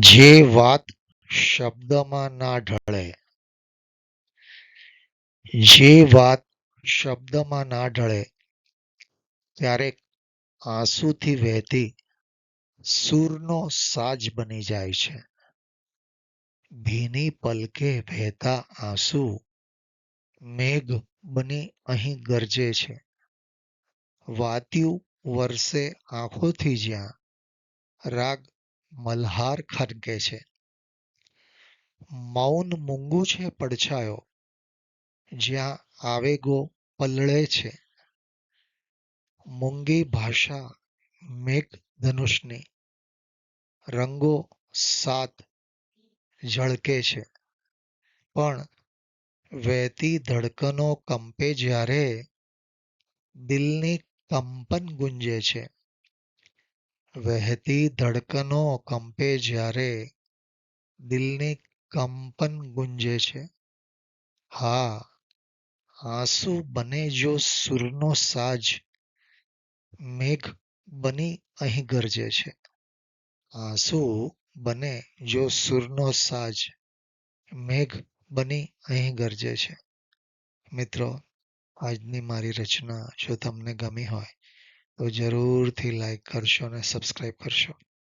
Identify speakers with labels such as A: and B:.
A: જે વાત શબ્દમાં ના ઢળે. જે વાત શબ્દમાં ના ઢળે ક્યારેક આંસુથી વહેતી સૂરનો સાજ બની જાય છે. ભીની પલકે વહેતા આંસુ મેઘ બની અહીં ગરજે છે. વાત્યું વર્ષે આંખોથી જ્યાં રાગ મલ્હાર ખનકે છે. મૌન મૂંગું છે પડછાયો. જ્યાં આવેગો પલળે છે. મૂંગી ભાષા મેઘધનુષની રંગો સાત ઝળકે છે. પણ વહેતી ધડકનો કંપે જ્યારે દિલની કંપન ગુંજે છે. વહેતી ધડકનો કંપે જ્યારે દિલની કંપન ગુંજે છે. હા, આંસુ બને જો સૂરનો સાજ મેઘ બની અહીં ગરજે છે. આંસુ બને જો સૂરનો સાજ મેઘ બની અહીં ગરજે છે. મિત્રો, આજની મારી રચના જો તમને ગમી હોય તો જરૂરથી લાઈક કરશો અને સબસ્ક્રાઈબ કરશો.